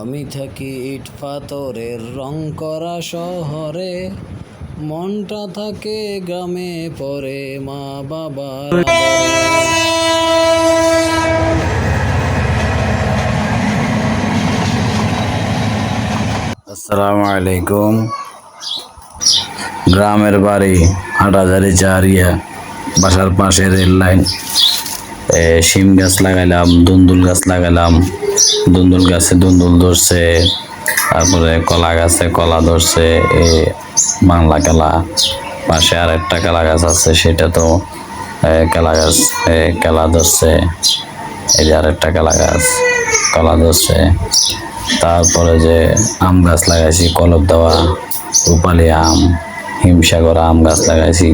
আমি থাকি ইট পাথরের রং করা শহরে। মনটা থাকে গ্রামে, পরে মা বাবার আসসালামু আলাইকুম। গ্রামের বাড়ি হাটাজারি চারিয়া বাসার পাশে রেল লাইন শিম গাছ লাগাইলাম, দুন্দুল গাছ লাগাইলাম, দুন্দুল গাছে দুন্দুল ধরছে, তারপরে কলা গাছে কলা ধরছে বাংলা কেলা, পাশে আর একটা কেলা গাছ আছে, সেটা তো কেলা গাছ কেলা ধরছে, এই যে আরেকটা কেলা গাছ, কলা ধরছে, তারপরে যে আম গাছ লাগাইছি কলব দেওয়া, রূপালি আম, হিমসাগর আম গাছ লাগাইছি,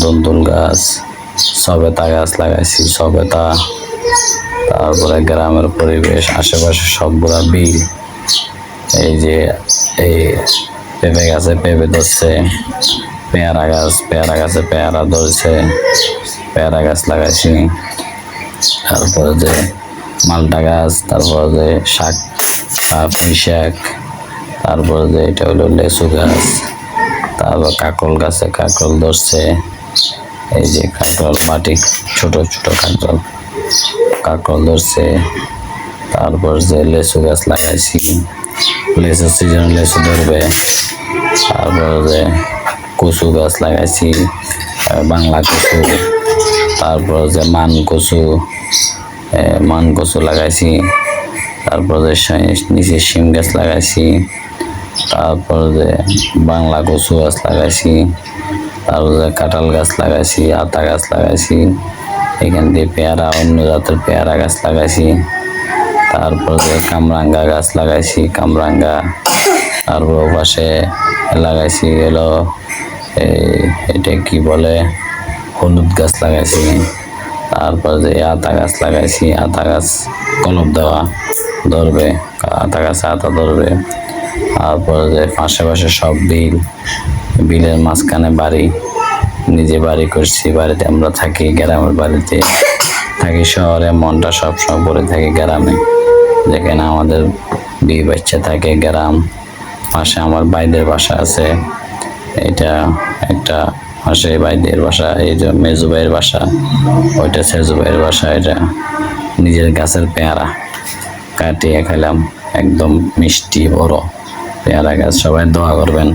দন্দুল গাছ সবেতা গাছ লাগাইছি সবেতা তারপরে গ্রামের পরিবেশ, আশেপাশে সবগুলা বিল, এই যে, এই পেঁপে গাছে পেঁপে ধরছে, পেয়ারা গাছ, পেয়ারা গাছে পেয়ারা ধরছে, পেয়ারা গাছ লাগাইছি, তারপরে যে মালটা গাছ, তারপরে যে শাক পুঁই শাক, তারপরে যে এটা হলো লেসু গাছ, তারপর কাকল গাছে কাকল ধরছে এই যে কাকল মাটি, ছোট ছোট কাকল কাকল ধরছে, তারপর যে লেসু গাছ লাগাইছি লেসু সিজন লেসু ধরবে, তারপর যে কচু গাছ লাগাইছি বাংলা কচু, তারপর যে মান কচু মান কচু লাগাইছি, তারপর যে নিচে শিম গাছ লাগাইছি, তারপর যে বাংলা কচু গাছ লাগাইছি তারপর কাঁঠাল গাছ লাগাইছি, আতা গাছ লাগাইছি, এখান দিয়ে পেয়ারা, অন্য জাতের পেয়ারা গাছ লাগাইছি। তারপর কামরাঙ্গা গাছ লাগাইছি, কামরাঙ্গা। তারপর পাশে লাগাইছি হলো এই, এটা কি বলে, হলুদ গাছ লাগাইছি। তারপর যে আতা গাছ লাগাইছি, আতা গাছ কলপ দেওয়া ধরবে, আতা গাছে আতা ধরবে। তারপর যে পাশে পাশে সব বিল বিলের মাঝখানে বাড়ি, নিজে বাড়ি করছি, বাড়িতে আমরা থাকি, গ্রামের বাড়িতে থাকি, শহরে মনটা সবসময় পড়ে থাকি গ্রামে। যেখানে আমাদের বিয়ে বাচ্চা থাকে, গ্রাম পাশে আমার বাইদের বাসা আছে। এটা একটা পাশে বাইদের বাসা, এই যে মেজু ভাইয়ের বাসা, ওইটা সেজু ভাইয়ের বাসা, এটা নিজের গাছের পেয়ারা কাটিয়ে খেলাম, একদম মিষ্টি বড় পেয়ারা গাছ, সবাই দোয়া করবেন।